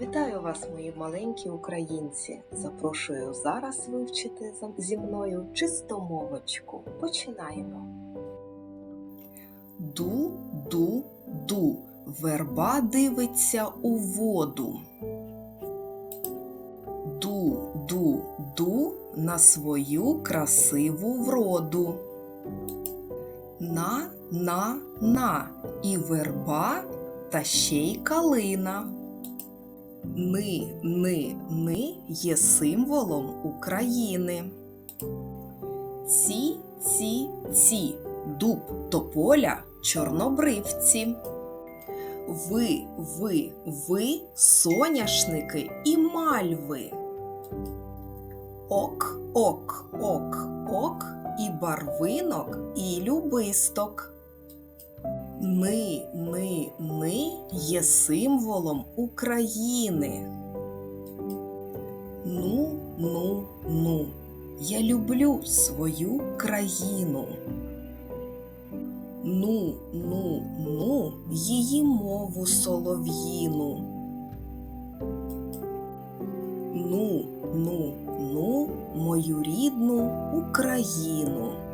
Вітаю вас, мої маленькі українці! Запрошую зараз вивчити зі мною чистомовочку. Починаємо. Ду, ду, ду. Верба дивиться у воду. Ду, ду, ду на свою красиву вроду. На, на, на і верба та ще й калина. Ни, ни, ни є символом України. Ці, ці, ці дуб тополя чорнобривці. Ви, ви, ви соняшники і мальви. Ок, ок, ок, ок, і барвинок, і любисток. Ни, ни, ни є символом України. Ну, ну, ну, я люблю свою країну. Ну, ну, ну, її мову солов'їну. Ну, ну, ну, мою рідну Україну.